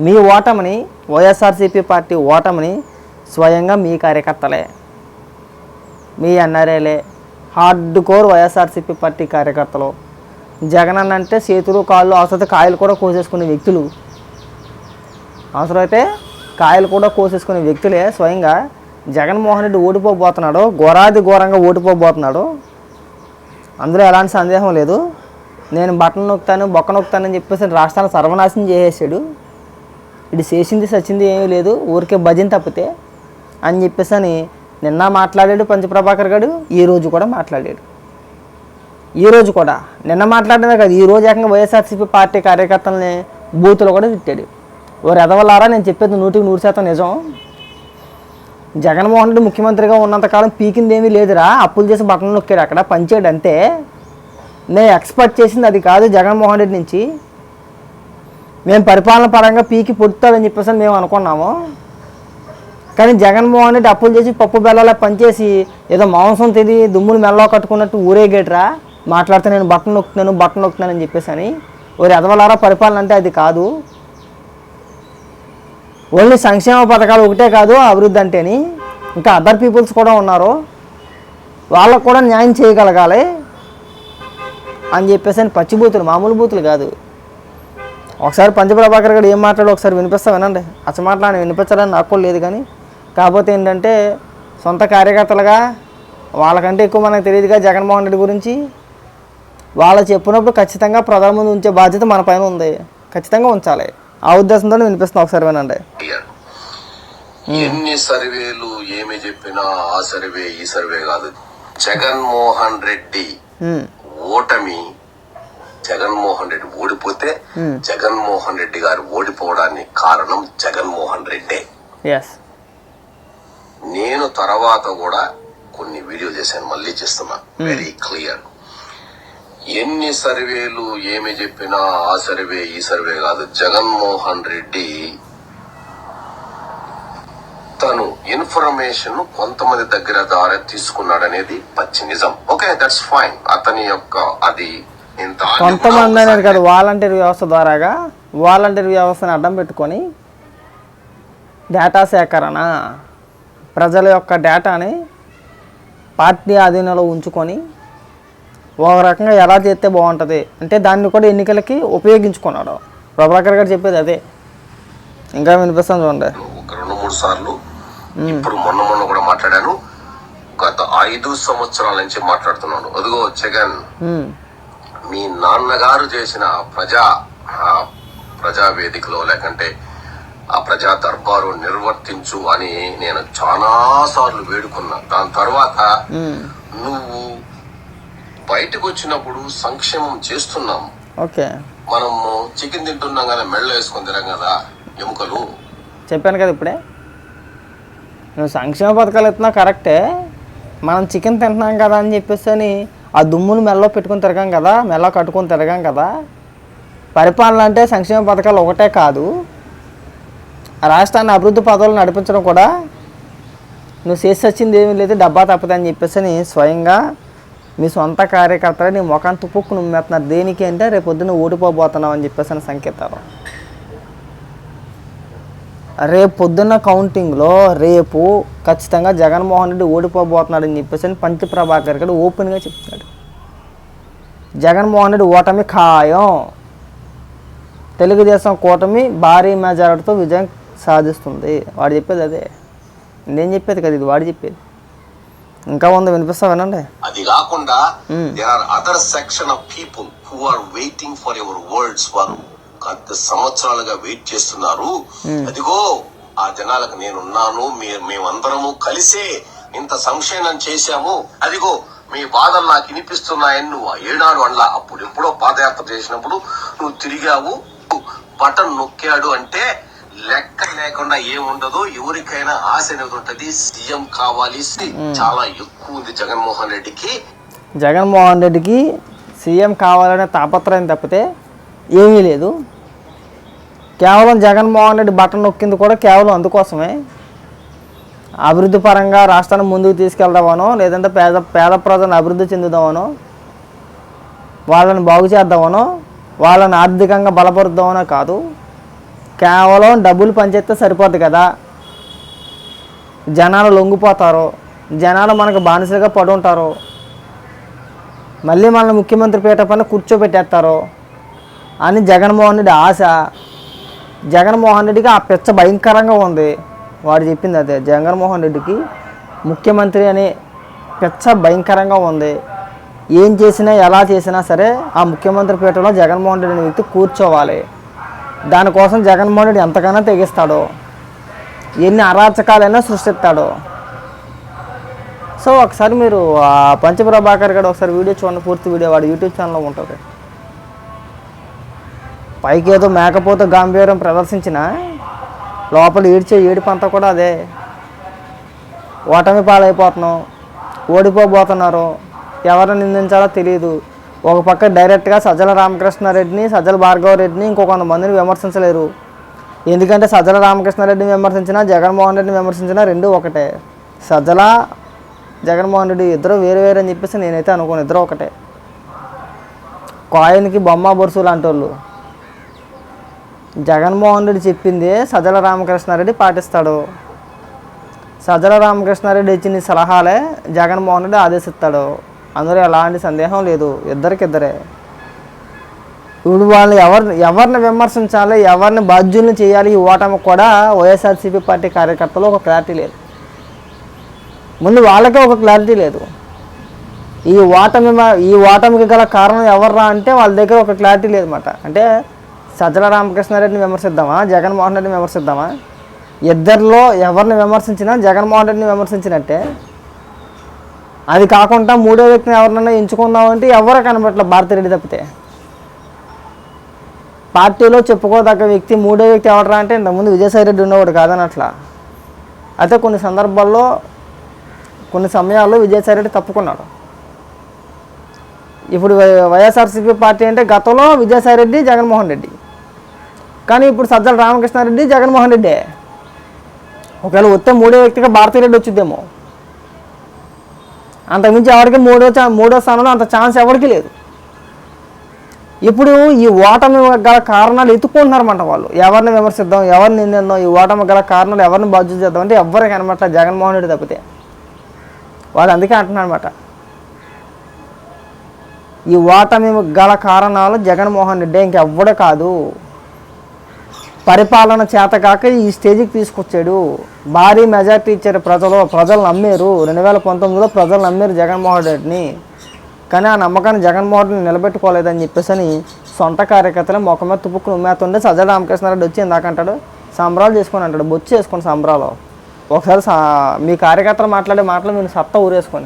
మీ ఓటమిని వైఎస్ఆర్సీపీ పార్టీ ఓటమిని స్వయంగా మీ కార్యకర్తలే మీ ఎన్ఆర్ఏలే హార్డ్ కోర్ వైఎస్ఆర్సీపీ పార్టీ కార్యకర్తలు. జగన్ అంటే చేతులు కాళ్ళు అవసరమైతే కాయలు కూడా కోసేసుకునే వ్యక్తులు. అవసరమైతే కాయలు కూడా కోసేసుకునే వ్యక్తులే. స్వయంగా జగన్మోహన్ రెడ్డి ఓడిపోబోతున్నాడు ఘోరాది ఘోరంగా ఓడిపోబోతున్నాడు. అందులో ఎలాంటి సందేహం లేదు. నేను బట్టలు నొక్కుతాను బొక్క నొక్కుతానని చెప్పేసి రాష్ట్రాన్ని సర్వనాశనం చేసేసాడు. ఇది చేసింది సచ్చింది ఏమీ లేదు. ఊరికే భజన తప్పితే అని చెప్పేసి అని నిన్న మాట్లాడాడు పంచప్రభాకర్ గారు ఈ రోజు కూడా మాట్లాడాడు. ఈ రోజు కూడా నిన్న మాట్లాడినా కాదు ఈ రోజు ఏకంగా వైఎస్ఆర్సీపీ పార్టీ కార్యకర్తలని బూతులు కూడా తిట్టాడు. ఓ ఎదవలారా నేను చెప్పేది నూటికి నూరు శాతం నిజం. జగన్మోహన్ రెడ్డి ముఖ్యమంత్రిగా ఉన్నంతకాలం పీకింది ఏమీ లేదురా. అప్పులు చేసి బట్టలు నొక్కాడు అక్కడ పంచాడు అంతే. నేను ఎక్స్పెక్ట్ చేసింది అది కాదు జగన్మోహన్ రెడ్డి నుంచి. మేము పరిపాలన పరంగా పీకి పుడతాడని చెప్పేసి మేము అనుకున్నాము. కానీ జగన్మోహన్ రెడ్డి అప్పులు చేసి పప్పు బెల్లాల పనిచేసి ఏదో మాంసం తిని దుమ్ములు మెల్లో కట్టుకున్నట్టు ఊరేగేట్రా? మాట్లాడితే నేను బట్టలు నొక్కుతున్నాను బట్టలు నొక్కుతున్నానని చెప్పేసి అని. ఓరి ఎదవలారా పరిపాలన అంటే అది కాదు. ఓన్లీ సంక్షేమ పథకాలు ఒకటే కాదు అభివృద్ధి అంటేని. ఇంకా అదర్ పీపుల్స్ కూడా ఉన్నారు. వాళ్ళకు కూడా న్యాయం చేయగలగాలి అని చెప్పేసి అని పచ్చి బూతులు మామూలు బూతులు కాదు. ఒకసారి పంచప్రభాకర్ గారు ఏం మాట్లాడో ఒకసారి వినిపిస్తా వినండి. అసలు మాట్లాడి వినిపించాలని నాకు లేదు కానీ కాకపోతే ఏంటంటే సొంత కార్యకర్తలుగా వాళ్ళకంటే ఎక్కువ మనకు తెలియదుగా జగన్మోహన్ రెడ్డి గురించి. వాళ్ళు చెప్పినప్పుడు ఖచ్చితంగా ప్రధాన ముందు ఉంచే బాధ్యత మన పైన ఉంది. ఖచ్చితంగా ఉంచాలి. ఆ ఉద్దేశంతో వినిపిస్తున్నా ఒకసారి వినండి. ఎన్ని సర్వేలు ఏమి చెప్పినా ఆ సర్వే ఈ సర్వే కాదు. జగన్మోహన్ రెడ్డి ఓటమి జగన్మోహన్ రెడ్డి ఓడిపోతే జగన్మోహన్ రెడ్డి గారు ఓడిపోవడానికి కారణం జగన్మోహన్ రెడ్డే. నేను తర్వాత కూడా కొన్ని వీడియో చేశాను మళ్ళీ చేస్తున్నా. వెరీ క్లియర్ ఎన్ని సర్వేలు ఏమి చెప్పినా ఆ సర్వే ఈ సర్వే కాదు. జగన్మోహన్ రెడ్డి తను ఇన్ఫర్మేషన్ కొంతమంది దగ్గర ద్వారా తీసుకున్నాడనేది పచ్చి నిజం. ఓకే దట్స్ ఫైన్ అతని యొక్క అది కొంతమంది అనేది కాదు వాలంటీర్ వ్యవస్థ ద్వారాగా వాలంటీర్ వ్యవస్థను అడ్డం పెట్టుకొని డేటా సేకరణ ప్రజల యొక్క డేటాని పార్టీ ఆధీనంలో ఉంచుకొని ఒక రకంగా ఎలా చేస్తే బాగుంటుంది అంటే దాన్ని కూడా ఎన్నికలకి ఉపయోగించుకున్నాడు. ప్రభాకర్ గారు చెప్పేది అదే. ఇంకా వినిపిస్తాను చూడండి. ఒక రెండు మూడు సార్లు ఇప్పుడు మొన్న మొన్న కూడా మాట్లాడాను. గత ఐదు సంవత్సరాల నుంచి మాట్లాడుతున్నాను. అదిగో జగన్. మీ నాన్నగారు చేసిన ప్రజా ప్రజా వేదికలో లేకంటే ఆ ప్రజా దర్బారు నిర్వర్తించు అని నేను చాలా సార్లు వేడుకున్నా. దాని తర్వాత నువ్వు బయటకు వచ్చినప్పుడు సంక్షేమం చేస్తున్నాం. ఓకే. మనము చికెన్ తింటున్నాం కదా మెళ్ళ వేసుకొని తిరాం కదా ఎముకలు. చెప్పాను కదా ఇప్పుడే. నువ్వు సంక్షేమ పథకాలు ఇస్తున్నావు కరెక్టే. మనం చికెన్ తింటున్నాం కదా అని చెప్పేసి ఆ దుమ్మును మెల్లో పెట్టుకొని తిరగాం కదా మెల్ల కట్టుకొని తిరగాం కదా. పరిపాలన అంటే సంక్షేమ పథకాలు ఒకటే కాదు. ఆ రాష్ట్రాన్ని అభివృద్ధి పదవులు నడిపించడం కూడా నువ్వు చేసి వచ్చింది ఏమీ లేదు డబ్బా తప్పదు అని చెప్పేసి అని స్వయంగా మీ సొంత కార్యకర్తలు నీ ముఖాన్ని తుప్పుకు నుమ్మేస్తున్నారు దేనికి అంటే రేపు పొద్దున్న ఓడిపోబోతున్నావు అని చెప్పేసి అని సంకేతాలు. రేపు పొద్దున్న కౌంటింగ్లో రేపు ఖచ్చితంగా జగన్మోహన్ రెడ్డి ఓడిపోబోతున్నాడు అని చెప్పేసి అని పంచ ప్రభాకర్ గారు ఓపెన్గా చెప్తున్నాడు. జగన్మోహన్ రెడ్డి ఓటమి ఖాయం. తెలుగుదేశం కూటమి భారీ మెజారిటీతో విజయం సాధిస్తుంది. వాడు చెప్పేది అదే. నేను చెప్పేది కదా ఇది వాడు చెప్పేది. ఇంకా ఉంది వినిపిస్తా వినండి. అది కాకుండా. There are other section of people who are waiting for your words వారు సంవత్సరాలుగా వెయిట్ చేస్తున్నారు. అదిగో ఆ జనాలకు నేనున్నాను మేమందరము కలిసే ఇంత సంక్షేమం చేశాము. అదిగో మీ బాధలు నాకు వినిపిస్తున్నాయని నువ్వు ఏనాడు అనలా అప్పుడు ఎప్పుడో పాదయాత్ర చేసినప్పుడు నువ్వు తిరిగావు. బటన్ నొక్కాడు అంటే లెక్క లేకుండా ఏముండదు ఎవరికైనా ఆశ అనేది ఉంటది సీఎం కావాలి. చాలా ఎక్కువ ఉంది జగన్మోహన్ రెడ్డికి. జగన్మోహన్ రెడ్డికి సీఎం కావాలనే తాపత్రయం తప్పితే ఏమీ లేదు. కేవలం జగన్మోహన్ రెడ్డి బటన్ నొక్కింది కూడా కేవలం అందుకోసమే. అభివృద్ధి పరంగా రాష్ట్రాన్ని ముందుకు తీసుకెళ్దామనో లేదంటే పేద పేద ప్రజలను అభివృద్ధి చెందుదామనో వాళ్ళని బాగు చేద్దామనో వాళ్ళని ఆర్థికంగా బలపరుద్దామనో కాదు. కేవలం డబ్బులు పనిచేస్తే సరిపోద్ది కదా. జనాలు లొంగిపోతారు. జనాలు మనకు బానిసలుగా పడి మళ్ళీ మనల్ని ముఖ్యమంత్రి పీట పైన కూర్చోబెట్టేస్తారు. అని జగన్మోహన్ రెడ్డి ఆశ. జగన్మోహన్ రెడ్డికి ఆ పిచ్చ భయంకరంగా ఉంది. వాడు చెప్పింది అదే జగన్మోహన్ రెడ్డికి ముఖ్యమంత్రి అనే పిచ్చ భయంకరంగా ఉంది. ఏం చేసినా ఎలా చేసినా సరే ఆ ముఖ్యమంత్రి పీఠంలో జగన్మోహన్ రెడ్డి అనే వ్యక్తి కూర్చోవాలి. దానికోసం జగన్మోహన్ రెడ్డి ఎంతకైనా తెగిస్తాడో. ఎన్ని అరాచకాలైనా సృష్టిస్తాడో. సో ఒకసారి మీరు ఆ పంచప్రభాకర్ గారు ఒకసారి వీడియో చూడండి పూర్తి వీడియో వాడు యూట్యూబ్ ఛానల్లో ఉంటుంది. పైకి ఏదో మేకపోతే గాంభీర్యం ప్రదర్శించిన లోపల ఏడ్చే ఏడుపు కూడా అదే. ఓటమి పాలైపోతున్నాం. ఓడిపోబోతున్నారు. ఎవరిని నిందించాలో తెలియదు ఒక పక్క డైరెక్ట్గా సజ్జల రామకృష్ణారెడ్డిని సజ్జల భార్గవ రెడ్డిని ఇంకో కొంతమందిని విమర్శించలేరు. ఎందుకంటే సజ్జల రామకృష్ణారెడ్డిని విమర్శించినా జగన్మోహన్ రెడ్డిని విమర్శించినా రెండు ఒకటే. సజ్జల జగన్మోహన్ రెడ్డి ఇద్దరు వేరు వేరు అని చెప్పేసి నేనైతే అనుకోను. ఇద్దరు ఒకటే. కాయిన్కి బొమ్మ బొరుసు అంటోళ్ళు జగన్మోహన్ రెడ్డి చెప్పింది సజల రామకృష్ణారెడ్డి పాటిస్తాడు. సజల రామకృష్ణారెడ్డి ఇచ్చిన సలహాలే జగన్మోహన్ రెడ్డి ఆదేశిస్తాడు. అందులో ఎలాంటి సందేహం లేదు. ఇద్దరికిద్దరే. ఇప్పుడు వాళ్ళు ఎవరిని ఎవరిని విమర్శించాలి ఎవరిని బాధ్యుల్ని చేయాలి ఈ ఓటమి కూడా వైఎస్ఆర్సీపీ పార్టీ కార్యకర్తలు ఒక క్లారిటీ లేదు. ముందు వాళ్ళకే ఒక క్లారిటీ లేదు. ఈ ఓటమి ఈ ఓటమికి గల కారణం ఎవర్రా అంటే వాళ్ళ దగ్గర ఒక క్లారిటీ లేదన్నమాట. అంటే సజ్జల రామకృష్ణారెడ్డిని విమర్శిద్దామా? జగన్మోహన్ రెడ్డిని విమర్శిద్దామా? ఇద్దరిలో ఎవరిని విమర్శించినా జగన్మోహన్ రెడ్డిని విమర్శించినట్టే. అది కాకుండా మూడో వ్యక్తిని ఎవరినైనా ఎంచుకుందామంటే ఎవరు కనబట్ల భారతిరెడ్డి తప్పితే. పార్టీలో చెప్పుకోదగ్గ వ్యక్తి మూడో వ్యక్తి ఎవడరా అంటే ఇంతకుముందు విజయసాయి రెడ్డి ఉండేవాడు కాదని అట్లా అయితే కొన్ని సందర్భాల్లో కొన్ని సమయాల్లో విజయసాయి రెడ్డి తప్పుకున్నాడు. ఇప్పుడు వైఎస్ఆర్సీపీ పార్టీ అంటే గతంలో విజయసాయి రెడ్డి జగన్మోహన్ రెడ్డి. కానీ ఇప్పుడు సజ్జల రామకృష్ణారెడ్డి జగన్మోహన్ రెడ్డి. ఒకవేళ వస్తే మూడో వ్యక్తిగా భారతీరెడ్డి వచ్చిద్దేమో. అంతకుమించి ఎవరికి మూడో ఛా మూడో స్థానంలో అంత ఛాన్స్ ఎవరికి లేదు. ఇప్పుడు ఈ ఓటమి గల కారణాలు ఎత్తుకుంటున్నారన్నమాట వాళ్ళు. ఎవరిని విమర్శిద్దాం ఎవరిని నిందిద్దాం ఈ ఓటమి గల కారణాలు ఎవరిని బాధ్యత చేద్దాం అంటే ఎవరికి అనమాట జగన్మోహన్ రెడ్డి తప్పితే. వాళ్ళు అందుకే అంటున్నారు అనమాట ఈ ఓటమి గల కారణాలు జగన్మోహన్ రెడ్డి ఇంకెవ్వడే కాదు. పరిపాలన చేతకాక ఈ స్టేజ్కి తీసుకొచ్చాడు. భారీ మెజార్టీ ఇచ్చారు ప్రజలు. ప్రజలు నమ్మారు. రెండు వేల పంతొమ్మిదిలో ప్రజలు నమ్మారు జగన్మోహన్ రెడ్డిని. కానీ ఆ నమ్మకాన్ని జగన్మోహన్ రెడ్డిని నిలబెట్టుకోలేదని చెప్పేసి అని సొంత కార్యకర్తలు మొక్క మీద తుప్పుకుని ఉమ్మేస్తుంటే సజ్జల రామకృష్ణారెడ్డి వచ్చి ఎందాకంటాడు సంబరాలు చేసుకొని అంటాడు బొచ్చు వేసుకొని సంబరాలు. ఒకసారి సా- మీ కార్యకర్తలు మాట్లాడే మాటలు మీరు సత్తా ఊరేసుకొని.